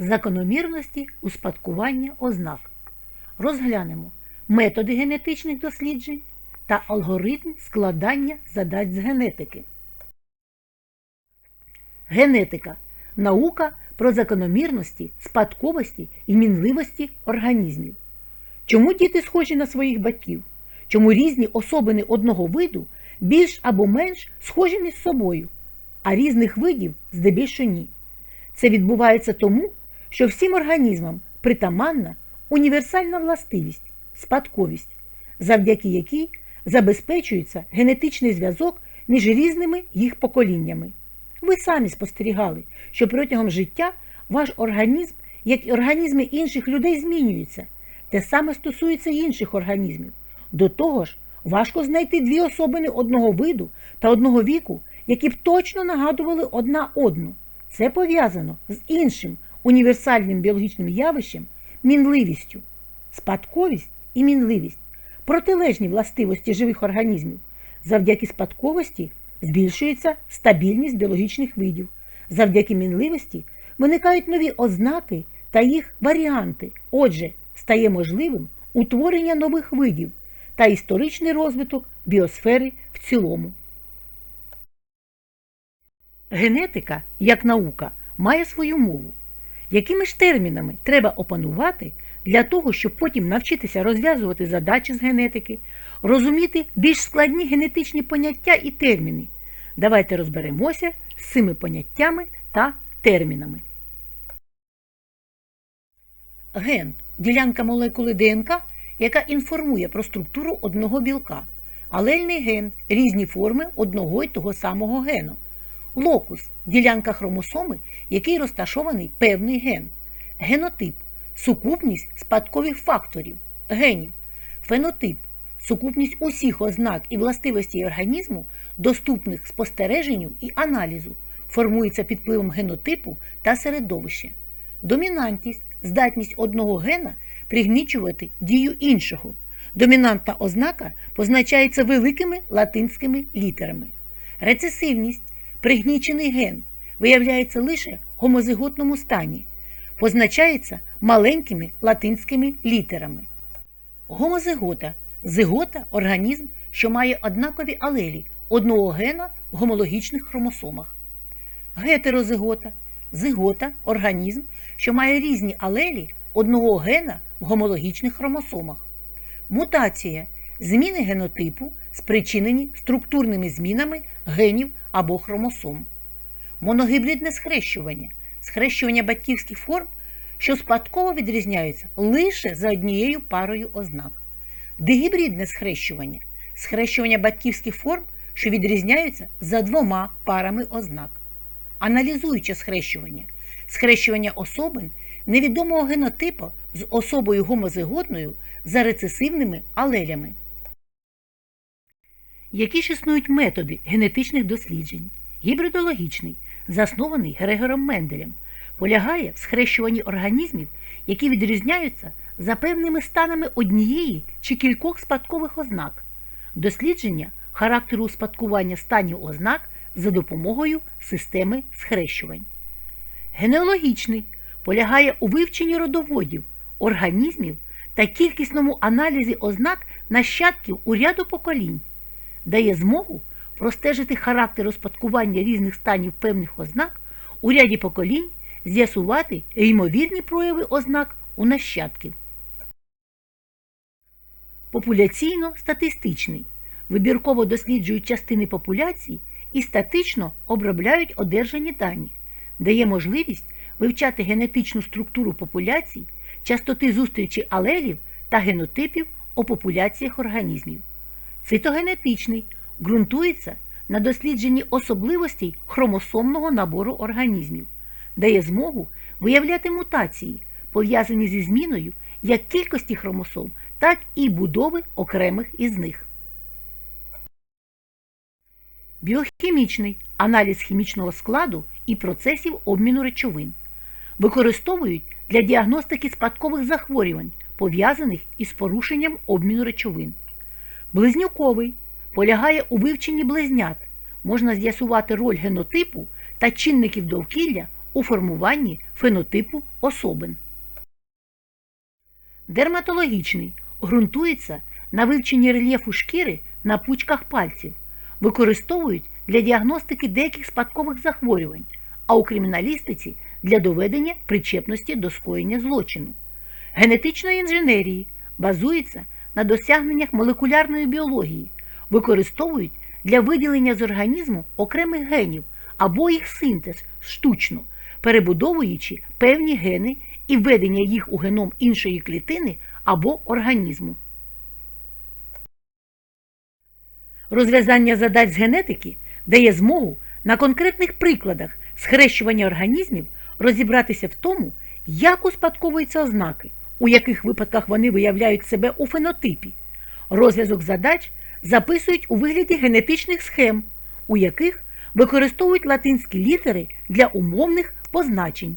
закономірності успадкування ознак. Розглянемо методи генетичних досліджень та алгоритм складання задач з генетики. Генетика наука про закономірності, спадковості і мінливості організмів. Чому діти схожі на своїх батьків? Чому різні особини одного виду більш або менш схожі між собою, а різних видів здебільшого ні? Це відбувається тому, що всім організмам притаманна універсальна властивість спадковість, завдяки якій забезпечується генетичний зв'язок між різними їх поколіннями. Ви самі спостерігали, що протягом життя ваш організм, як і організми інших людей, змінюється. Те саме стосується інших організмів. До того ж, важко знайти дві особини одного виду та одного віку, які б точно нагадували одна одну. Це пов'язано з іншим універсальним біологічним явищем мінливістю. Спадковість і мінливість протилежні властивості живих організмів. Завдяки спадковості збільшується стабільність біологічних видів. Завдяки мінливості виникають нові ознаки та їх варіанти. Отже, стає можливим утворення нових видів та історичний розвиток біосфери в цілому. Генетика, як наука, має свою мову. Якими ж термінами треба опанувати для того, щоб потім навчитися розв'язувати задачі з генетики, розуміти більш складні генетичні поняття і терміни? Давайте розберемося з цими поняттями та термінами. Ген ділянка молекули ДНК, яка інформує про структуру одного білка. Алельний ген різні форми одного й того самого гену. Локус ділянка хромосоми, який розташований певний ген. Генотип сукупність спадкових факторів, генів. Фенотип сукупність усіх ознак і властивостей організму, доступних спостереженню і аналізу, формується під впливом генотипу та середовища. Домінантність здатність одного гена пригнічувати дію іншого. Домінантна ознака позначається великими латинськими літерами. Рецесивність пригнічений ген виявляється лише в гомозиготному стані, позначається маленькими латинськими літерами. Гомозигота зигота організм, що має однакові алелі одного гена в гомологічних хромосомах. Гетерозигота зигота організм, що має різні алелі одного гена в гомологічних хромосомах. Мутація зміни генотипу, спричинені структурними змінами генів або хромосом. Моногібридне схрещування схрещування батьківських форм, що спадково відрізняються лише за однією парою ознак. Дигібридне схрещування схрещування батьківських форм, що відрізняються за двома парами ознак. Аналізуюче схрещування схрещування особин невідомого генотипу з особою гомозиготною за рецесивними алелями. Які ж існують методи генетичних досліджень? Гібридологічний, заснований Грегором Менделем, полягає в схрещуванні організмів, які відрізняються за певними станами однієї чи кількох спадкових ознак, дослідження характеру успадкування станів ознак за допомогою системи схрещувань. Генеалогічний полягає у вивченні родоводів, організмів та кількісному аналізі ознак нащадків у ряду поколінь, дає змогу простежити характер успадкування різних станів певних ознак у ряді поколінь, з'ясувати ймовірні прояви ознак у нащадків. Популяційно-статистичний вибірково досліджують частини популяцій і статично обробляють одержані дані, дає можливість вивчати генетичну структуру популяцій, частоти зустрічі алелів та генотипів у популяціях організмів. Цитогенетичний ґрунтується на дослідженні особливостей хромосомного набору організмів, дає змогу виявляти мутації, пов'язані зі зміною як кількості хромосом, так і будови окремих із них. Біохімічний аналіз хімічного складу і процесів обміну речовин. Використовують для діагностики спадкових захворювань, пов'язаних із порушенням обміну речовин. Близнюковий полягає у вивченні близнят. Можна з'ясувати роль генотипу та чинників довкілля у формуванні фенотипу особин. Дерматологічний ґрунтується на вивченні рельєфу шкіри на пучках пальців, використовують для діагностики деяких спадкових захворювань, а у криміналістиці для доведення причепності до скоєння злочину. Генетичної інженерії базується на досягненнях молекулярної біології, використовують для виділення з організму окремих генів або їх синтез штучно, перебудовуючи певні гени і введення їх у геном іншої клітини або організму. Розв'язання задач з генетики дає змогу на конкретних прикладах схрещування організмів розібратися в тому, як успадковуються ознаки, у яких випадках вони виявляють себе у фенотипі. Розв'язок задач записують у вигляді генетичних схем, у яких використовують латинські літери для умовних позначень.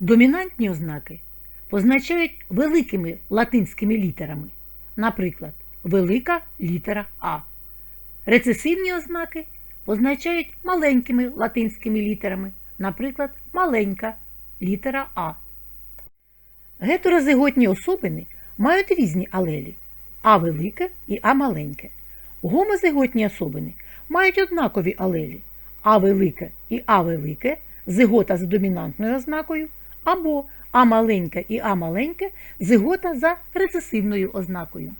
Домінантні ознаки позначають великими латинськими літерами, наприклад, велика літера А. Рецесивні ознаки позначають маленькими латинськими літерами, наприклад, маленька літера А. Гетерозиготні особини мають різні алелі А велике і А маленьке. Гомозиготні особини мають однакові алелі А велике і А велике, зигота за домінантною ознакою, або А маленьке і А маленьке, зигота за рецесивною ознакою.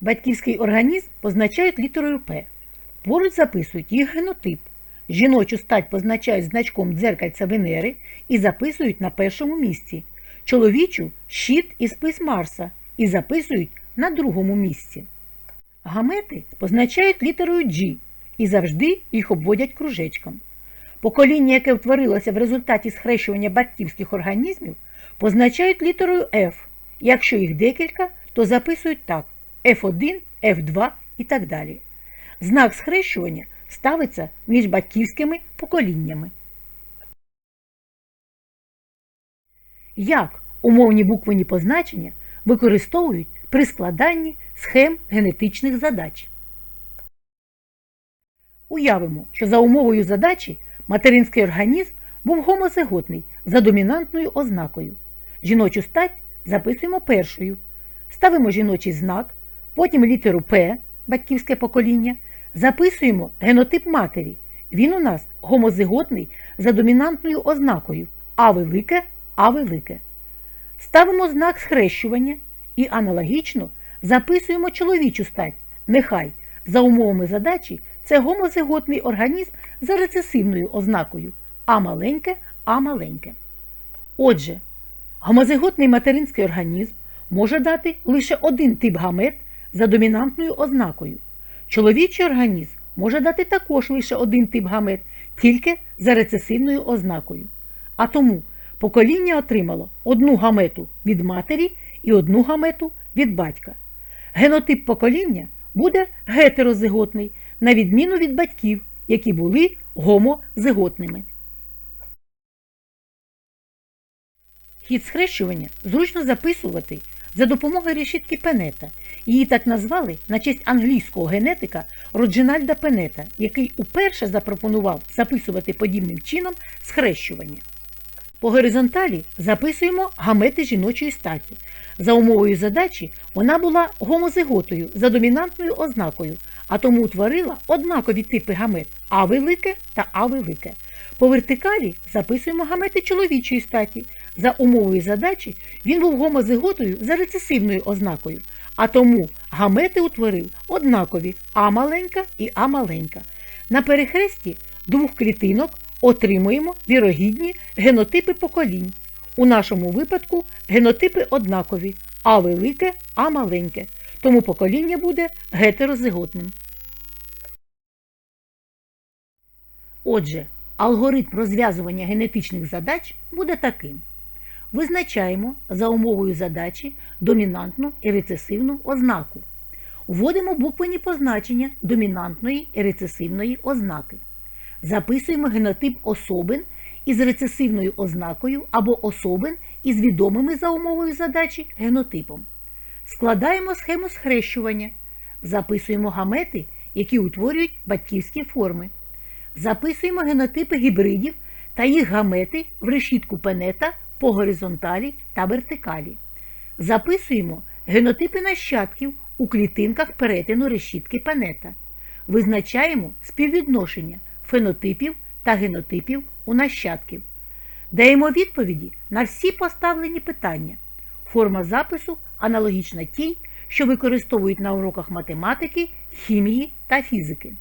Батьківський організм позначають літерою П. Поруч записують їх генотип. Жіночу стать позначають значком дзеркальця Венери і записують на першому місці. Чоловічу щит і спис Марса і записують на другому місці. Гамети позначають літерою G і завжди їх обводять кружечком. Покоління, яке утворилося в результаті схрещування батьківських організмів, позначають літерою F. Якщо їх декілька, то записують так F1, F2 і так далі. Знак схрещування ставиться між батьківськими поколіннями. Як умовні буквені позначення використовують при складанні схем генетичних задач? Уявимо, що за умовою задачі материнський організм був гомозиготний за домінантною ознакою. Жіночу стать записуємо першою. Ставимо жіночий знак, потім літеру П, батьківське покоління, записуємо генотип матері. Він у нас гомозиготний за домінантною ознакою А велике, А велике. Ставимо знак схрещування і аналогічно записуємо чоловічу стать. Нехай за умовами задачі це гомозиготний організм за рецесивною ознакою А маленьке, А маленьке. Отже, гомозиготний материнський організм може дати лише один тип гамет за домінантною ознакою. Чоловічий організм може дати також лише один тип гамет, тільки за рецесивною ознакою. А тому покоління отримало одну гамету від матері і одну гамету від батька. Генотип покоління буде гетерозиготний, на відміну від батьків, які були гомозиготними. Хід схрещування зручно записувати за допомогою решітки Пенета. Її так назвали на честь англійського генетика Роджинальда Пенета, який уперше запропонував записувати подібним чином схрещування. По горизонталі записуємо гамети жіночої статі. За умовою задачі вона була гомозиготою за домінантною ознакою, а тому утворила однакові типи гамет А велике та А велике. По вертикалі записуємо гамети чоловічої статі. За умовою задачі він був гомозиготою за рецесивною ознакою, а тому гамети утворив однакові А маленька і А маленька. На перехресті двох клітинок отримуємо вірогідні генотипи поколінь. У нашому випадку генотипи однакові А велике, А маленьке. Тому покоління буде гетерозиготним. Отже, алгоритм розв'язування генетичних задач буде таким. Визначаємо за умовою задачі домінантну і рецесивну ознаку. Вводимо буквені позначення домінантної і рецесивної ознаки. Записуємо генотип особин із рецесивною ознакою або особин із відомими за умовою задачі генотипом. Складаємо схему схрещування. Записуємо гамети, які утворюють батьківські форми. Записуємо генотипи гібридів та їх гамети в решітку пенета по горизонталі та вертикалі. Записуємо генотипи нащадків у клітинках перетину решітки пенета. Визначаємо співвідношення фенотипів та генотипів у нащадків. Даємо відповіді на всі поставлені питання. Форма запису аналогічна тій, що використовують на уроках математики, хімії та фізики.